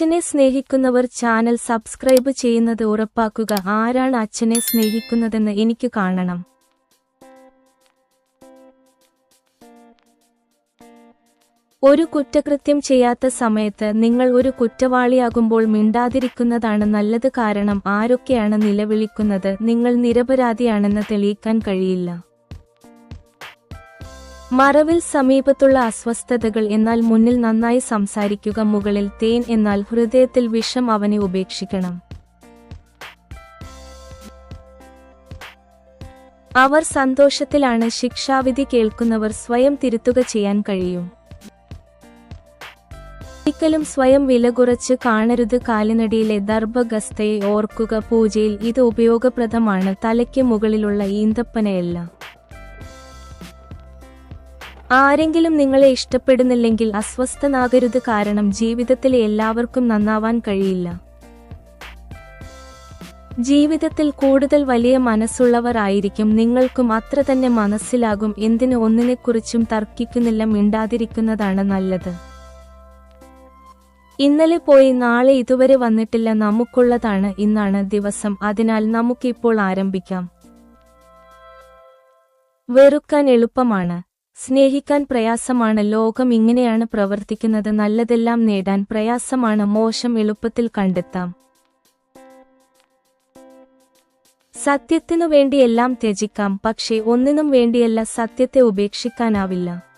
അച്ഛനെ സ്നേഹിക്കുന്നവർ channel subscribe ചെയ്യുന്നത് ഉറപ്പാക്കുക. ആരാണ് അച്ഛനെ സ്നേഹിക്കുന്നതെന്ന് എനിക്ക് കാണണം. ഒരു കുറ്റകൃത്യം ചെയ്യാത്ത സമയത്ത് നിങ്ങൾ ഒരു കുറ്റവാളിയാകുമ്പോൾ മിണ്ടാതിരിക്കുന്നതാണ് നല്ലത്. കാരണം ആരൊക്കെയാണ് നിലവിളിക്കുന്നത്? നിങ്ങൾ നിരപരാധിയാണെന്ന് തെളിയിക്കാൻ കഴിയില്ല. മറവിൽ സമീപത്തുള്ള അസ്വസ്ഥതകൾ എന്നാൽ മുന്നിൽ നന്നായി സംസാരിക്കുക മുകളിൽ തേൻ എന്നാൽ ഹൃദയത്തിൽ വിഷം അവനെ ഉപേക്ഷിക്കണം. അവർ സന്തോഷത്തിലാണ് ശിക്ഷാവിധി കേൾക്കുന്നവർ സ്വയം തിരുത്തുക ചെയ്യാൻ കഴിയും. ഒരിക്കലും സ്വയം വില കുറച്ച് കാണരുത് കാലിനടിയിലെ ദർഭഗസ്തയെ ഓർക്കുക പൂജയിൽ ഇത് ഉപയോഗപ്രദമാണ് തലയ്ക്ക് മുകളിലുള്ള ഈന്തപ്പനയല്ല. ആരെങ്കിലും നിങ്ങളെ ഇഷ്ടപ്പെടുന്നില്ലെങ്കിൽ അസ്വസ്ഥനാകരുത് കാരണം ജീവിതത്തിലെ എല്ലാവർക്കും നന്നാവാൻ കഴിയില്ല. ജീവിതത്തിൽ കൂടുതൽ വലിയ മനസ്സുള്ളവർ ആയിരിക്കും. നിങ്ങൾക്കും അത്ര തന്നെ മനസ്സിലാകും. എന്തിന് ഒന്നിനെക്കുറിച്ചും തർക്കിക്കുന്നില്ല മിണ്ടാതിരിക്കുന്നതാണ് നല്ലത്. ഇന്നലെ പോയി നാളെ ഇതുവരെ വന്നിട്ടില്ല നമുക്കുള്ളതാണ് ഇന്നാണ് ദിവസം. അതിനാൽ നമുക്കിപ്പോൾ ആരംഭിക്കാം. വെറുക്കാൻ എളുപ്പമാണ്. സ്നേഹിക്കാൻ പ്രയാസമാണ്. ലോകം ഇങ്ങനെയാണ് പ്രവർത്തിക്കുന്നത്. നല്ലതെല്ലാം നേടാൻ പ്രയാസമാണ്. മോശം എളുപ്പത്തിൽ കണ്ടെത്താം. സത്യത്തിനു വേണ്ടിയെല്ലാം ത്യജിക്കാം. പക്ഷേ ഒന്നിനും വേണ്ടിയല്ല സത്യത്തെ ഉപേക്ഷിക്കാനാവില്ല.